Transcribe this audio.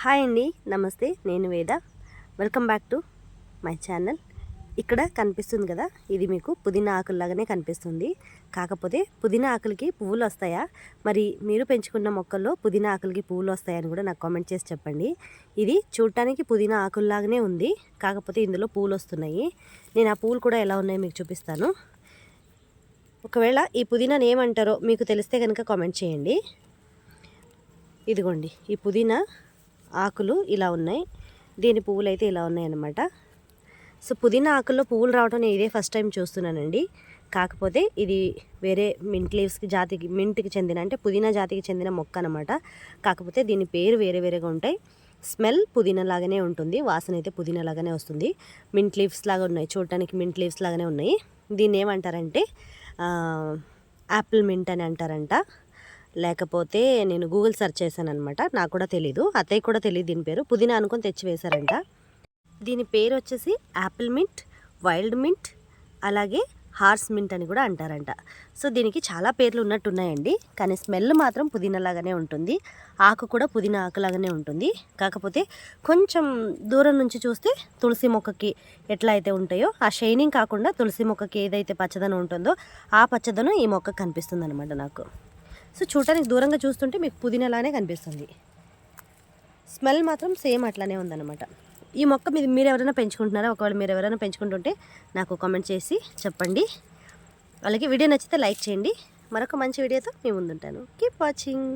Hi అండి నమస్తే నేను Veda. Welcome back to my channel ఇక్కడ కనిపిస్తుంది కదా ఇది మీకు పుదీనా ఆకుల్లాగానే కనిపిస్తుంది. కాకపోతే పుదీనా ఆకులకి పువ్వులు వస్తాయా? మరి మీరు పెంచుకున్న మొక్కల్లో పుదీనా ఆకులకి పువ్వులు వస్తాయని కూడా నాకు కామెంట్ చేసి చెప్పండి. ఇది చూడటానికి పుదీనా ఆకుల్లాగానే ఉంది కాకపోతే ఇందులో పూలు వస్తున్నాయి. నేను ఆ పూలు కూడా ఎలా ఉన్నాయో మీకు చూపిస్తాను. ఒకవేళ ఈ పుదీనాని ఏమంటారో మీకు తెలిస్తే కనుక కామెంట్ చేయండి. ఇదిగోండి ఈ పుదీనా ఆకులు ఇలా ఉన్నాయి. దీని పువ్వులు అయితే ఇలా ఉన్నాయన్నమాట. సో పుదీనా ఆకుల్లో పువ్వులు రావడం నేను ఇదే ఫస్ట్ టైం చూస్తున్నానండి. కాకపోతే ఇది వేరే మింట్ లీవ్స్కి జాతికి మింట్కి చెందిన అంటే పుదీనా జాతికి చెందిన మొక్క అనమాట కాకపోతే దీని పేరు వేరే వేరేగా ఉంటాయి. స్మెల్ పుదీనా లాగానే ఉంటుంది. వాసన అయితే పుదీనా లాగానే వస్తుంది. మింట్ లీవ్స్ లాగా ఉన్నాయి. చూడటానికి మింట్ లీవ్స్ లాగానే ఉన్నాయి. దీన్ని ఏమంటారంటే యాపిల్ మింట్ అని అంటారంట. లేకపోతే నేను గూగుల్ సెర్చ్ చేశాను అనమాట నాకు కూడా తెలీదు. అత్తయ్య కూడా తెలియదు దీని పేరు. పుదీనా అనుకొని తెచ్చి వేశారంట దీని పేరు వచ్చేసి యాపిల్ మింట్ వైల్డ్ మింట్ అలాగే హార్స్ మింట్ అని కూడా అంటారంట. సో దీనికి చాలా పేర్లు ఉన్నట్టున్నాయండి. కానీ స్మెల్ మాత్రం పుదీనా లాగానే ఉంటుంది. ఆకు కూడా పుదీనా ఆకులాగానే ఉంటుంది. కాకపోతే కొంచెం దూరం నుంచి చూస్తే తులసి మొక్కకి ఎట్లా అయితే ఉంటాయో ఆ షైనింగ్ కాకుండా తులసి మొక్కకి ఏదైతే పచ్చదనం ఉంటుందో ఆ పచ్చదనం ఈ మొక్క కనిపిస్తుంది అనమాట నాకు. సో చూడటానికి దూరంగా చూస్తుంటే మీకు పుదీనాలానే కనిపిస్తుంది. స్మెల్ మాత్రం సేమ్ అట్లానే ఉందన్నమాట. ఈ మొక్క మీరు మీరు ఎవరైనా పెంచుకుంటున్నారా? ఒకవేళ మీరు ఎవరైనా పెంచుకుంటుంటే నాకు కామెంట్ చేసి చెప్పండి. అలాగే వీడియో నచ్చితే లైక్ చేయండి. మరొక మంచి వీడియోతో మీ ముందుంటాను. Keep watching